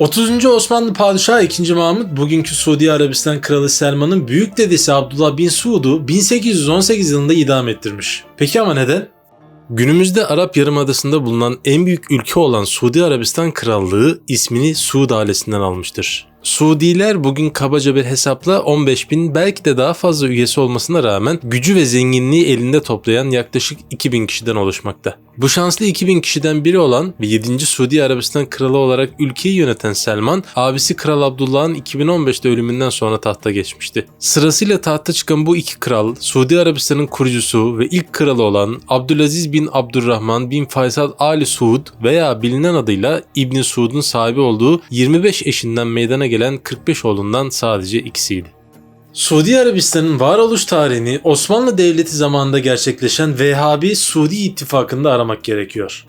30. Osmanlı Padişahı 2. Mahmut bugünkü Suudi Arabistan Kralı Selman'ın büyük dedesi Abdullah bin Suud'u 1818 yılında idam ettirmiş. Peki ama neden? Günümüzde Arap Yarımadası'nda bulunan en büyük ülke olan Suudi Arabistan Krallığı ismini Suud ailesinden almıştır. Suudiler bugün kabaca bir hesapla 15 bin belki de daha fazla üyesi olmasına rağmen gücü ve zenginliği elinde toplayan yaklaşık 2000 kişiden oluşmakta. Bu şanslı 2000 kişiden biri olan ve 7. Suudi Arabistan kralı olarak ülkeyi yöneten Selman, abisi Kral Abdullah'ın 2015'te ölümünden sonra tahta geçmişti. Sırasıyla tahta çıkan bu iki kral, Suudi Arabistan'ın kurucusu ve ilk kralı olan Abdülaziz bin Abdurrahman bin Faysal Ali Suud veya bilinen adıyla İbni Suud'un sahibi olduğu 25 eşinden meydana gelen 45 oğlundan sadece ikisiydi. Suudi Arabistan'ın varoluş tarihini Osmanlı Devleti zamanında gerçekleşen Vehhabi Suudi İttifakı'nda aramak gerekiyor.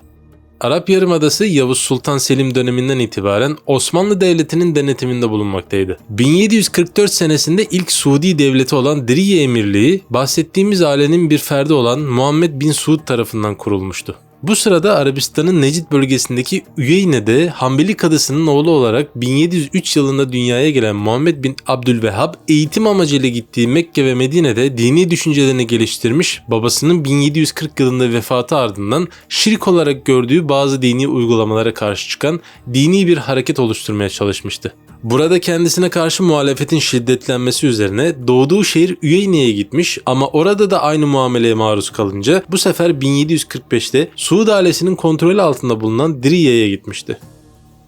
Arap Yarımadası Yavuz Sultan Selim döneminden itibaren Osmanlı Devleti'nin denetiminde bulunmaktaydı. 1744 senesinde ilk Suudi devleti olan Diriye Emirliği, bahsettiğimiz ailenin bir ferdi olan Muhammed bin Suud tarafından kurulmuştu. Bu sırada Arabistan'ın Necid bölgesindeki Üyeyne'de Hanbeli kadısının oğlu olarak 1703 yılında dünyaya gelen Muhammed bin Abdülvehhab eğitim amacıyla gittiği Mekke ve Medine'de dini düşüncelerini geliştirmiş, babasının 1740 yılında vefatı ardından şirk olarak gördüğü bazı dini uygulamalara karşı çıkan dini bir hareket oluşturmaya çalışmıştı. Burada kendisine karşı muhalefetin şiddetlenmesi üzerine doğduğu şehir Üyeyne'ye gitmiş ama orada da aynı muameleye maruz kalınca bu sefer 1745'te Suud ailesinin kontrolü altında bulunan Diriye'ye gitmişti.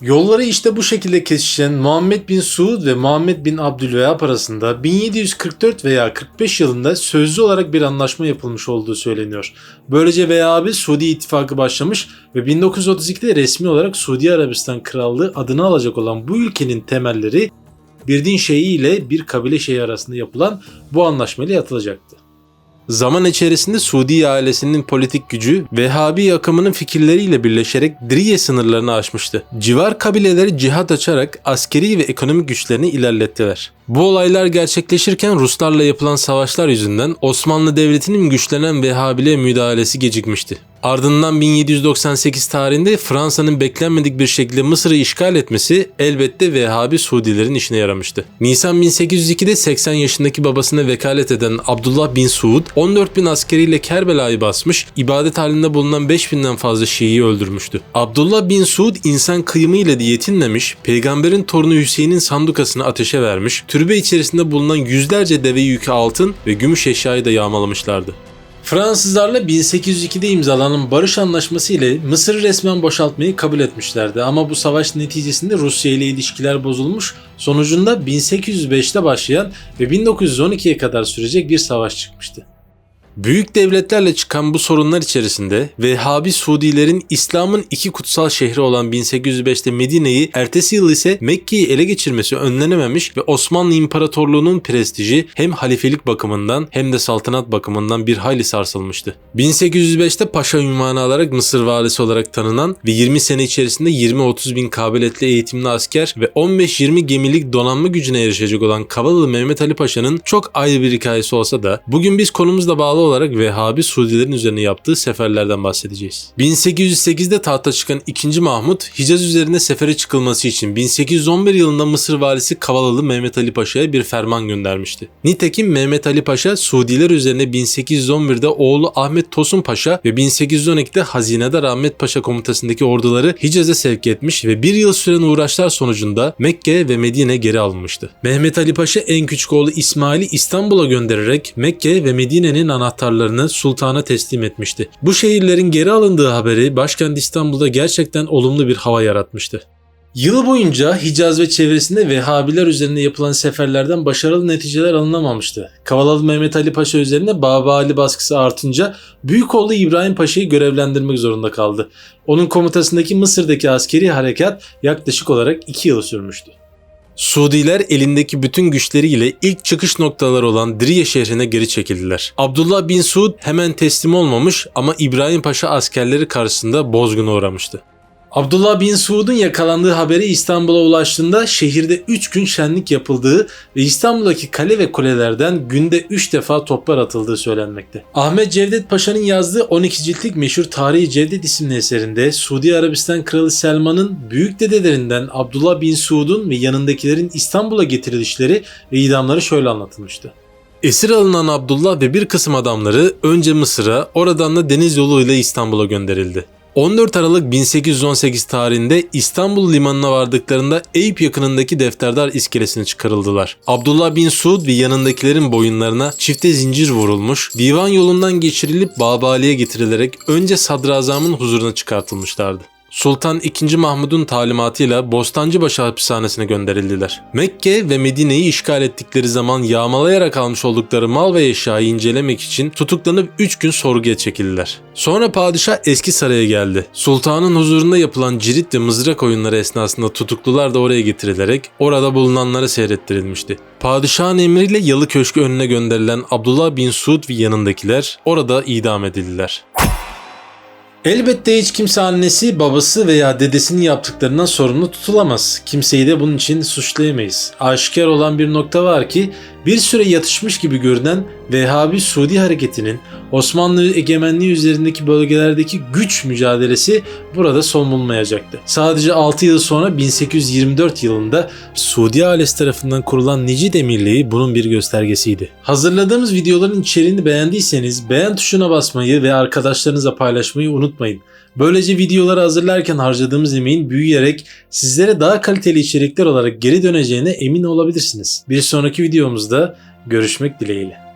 Yolları işte bu şekilde kesişen Muhammed bin Suud ve Muhammed bin Abdülvehhab arasında 1744 veya 45 yılında sözlü olarak bir anlaşma yapılmış olduğu söyleniyor. Böylece Vehhabi Suudi ittifakı başlamış ve 1932'de resmi olarak Suudi Arabistan Krallığı adını alacak olan bu ülkenin temelleri bir din şeyi ile bir kabile şeyi arasında yapılan bu anlaşmayla atılacaktı. Zaman içerisinde Suudi ailesinin politik gücü Vehhabi akımının fikirleriyle birleşerek Diriye sınırlarını aşmıştı. Civar kabileleri cihat açarak askeri ve ekonomik güçlerini ilerlettiler. Bu olaylar gerçekleşirken Ruslarla yapılan savaşlar yüzünden Osmanlı Devleti'nin güçlenen Vehhabiliğe müdahalesi gecikmişti. Ardından 1798 tarihinde Fransa'nın beklenmedik bir şekilde Mısır'ı işgal etmesi elbette Vehhabi Suudilerin işine yaramıştı. Nisan 1802'de 80 yaşındaki babasına vekalet eden Abdullah bin Suud 14 bin askeriyle Kerbela'yı basmış, ibadet halinde bulunan 5000'den fazla Şii'yi öldürmüştü. Abdullah bin Suud insan kıyımıyla yetinmemiş, peygamberin torunu Hüseyin'in sandukasını ateşe vermiş, türbe içerisinde bulunan yüzlerce deve yükü altın ve gümüş eşyayı da yağmalamışlardı. Fransızlarla 1802'de imzalanan barış anlaşması ile Mısır'ı resmen boşaltmayı kabul etmişlerdi ama bu savaş neticesinde Rusya ile ilişkiler bozulmuş, sonucunda 1805'te başlayan ve 1912'ye kadar sürecek bir savaş çıkmıştı. Büyük devletlerle çıkan bu sorunlar içerisinde Vehhabi Suudilerin İslam'ın iki kutsal şehri olan 1805'te Medine'yi, ertesi yıl ise Mekke'yi ele geçirmesi önlenememiş ve Osmanlı İmparatorluğu'nun prestiji hem halifelik bakımından hem de saltanat bakımından bir hayli sarsılmıştı. 1805'te paşa ünvanı alarak Mısır valisi olarak tanınan ve 20 sene içerisinde 20-30 bin kabiliyetli eğitimli asker ve 15-20 gemilik donanma gücüne erişecek olan Kavalalı Mehmet Ali Paşa'nın çok ayrı bir hikayesi olsa da bugün biz konumuzla bağlı olarak Vehhabi Suudilerin üzerine yaptığı seferlerden bahsedeceğiz. 1808'de tahta çıkan 2. Mahmut, Hicaz üzerine sefere çıkılması için 1811 yılında Mısır valisi Kavalalı Mehmet Ali Paşa'ya bir ferman göndermişti. Nitekim Mehmet Ali Paşa Suudiler üzerine 1811'de oğlu Ahmet Tosun Paşa ve 1812'de Hazinedar Ahmet Paşa komutasındaki orduları Hicaz'a sevk etmiş ve bir yıl süren uğraşlar sonucunda Mekke ve Medine geri alınmıştı. Mehmet Ali Paşa en küçük oğlu İsmail'i İstanbul'a göndererek Mekke ve Medine'nin anahtarlarını sultana teslim etmişti. Bu şehirlerin geri alındığı haberi başkent İstanbul'da gerçekten olumlu bir hava yaratmıştı. Yıl boyunca Hicaz ve çevresinde Vehhabiler üzerine yapılan seferlerden başarılı neticeler alınamamıştı. Kavalalı Mehmet Ali Paşa üzerine Baba Ali baskısı artınca büyük oğlu İbrahim Paşa'yı görevlendirmek zorunda kaldı. Onun komutasındaki Mısır'daki askeri harekat yaklaşık olarak 2 yıl sürmüştü. Suudiler elindeki bütün güçleriyle ilk çıkış noktaları olan Diriye şehrine geri çekildiler. Abdullah bin Suud hemen teslim olmamış ama İbrahim Paşa askerleri karşısında bozguna uğramıştı. Abdullah bin Suud'un yakalandığı haberi İstanbul'a ulaştığında şehirde 3 gün şenlik yapıldığı ve İstanbul'daki kale ve kulelerden günde 3 defa toplar atıldığı söylenmekte. Ahmet Cevdet Paşa'nın yazdığı 12 ciltlik meşhur Tarihi Cevdet isimli eserinde Suudi Arabistan Kralı Selman'ın büyük dedelerinden Abdullah bin Suud'un ve yanındakilerin İstanbul'a getirilişleri ve idamları şöyle anlatılmıştı. Esir alınan Abdullah ve bir kısım adamları önce Mısır'a, oradan da deniz yoluyla İstanbul'a gönderildi. 14 Aralık 1818 tarihinde İstanbul limanına vardıklarında Eyüp yakınındaki defterdar iskelesine çıkarıldılar. Abdullah bin Suud ve yanındakilerin boyunlarına çifte zincir vurulmuş, divan yolundan geçirilip Babali'ye getirilerek önce sadrazamın huzuruna çıkartılmışlardı. Sultan II. Mahmud'un talimatıyla Bostancıbaşı hapishanesine gönderildiler. Mekke ve Medine'yi işgal ettikleri zaman yağmalayarak almış oldukları mal ve eşyayı incelemek için tutuklanıp 3 gün sorguya çekildiler. Sonra padişah eski saraya geldi. Sultanın huzurunda yapılan cirit ve mızrak oyunları esnasında tutuklular da oraya getirilerek orada bulunanlara seyrettirilmişti. Padişahın emriyle Yalı Köşkü önüne gönderilen Abdullah bin Suud ve yanındakiler orada idam edildiler. Elbette hiç kimse annesi, babası veya dedesinin yaptıklarından sorumlu tutulamaz. Kimseyi de bunun için suçlayamayız. Aşikar olan bir nokta var ki bir süre yatışmış gibi görünen Vehhabi Suudi hareketinin Osmanlı egemenliği üzerindeki bölgelerdeki güç mücadelesi burada son bulmayacaktı. Sadece 6 yıl sonra 1824 yılında Suudi ailesi tarafından kurulan Nicid Emirliği bunun bir göstergesiydi. Hazırladığımız videoların içeriğini beğendiyseniz beğen tuşuna basmayı ve arkadaşlarınızla paylaşmayı unutmayın. Böylece videoları hazırlarken harcadığımız emeğin büyüyerek sizlere daha kaliteli içerikler olarak geri döneceğine emin olabilirsiniz. Bir sonraki videomuzda görüşmek dileğiyle.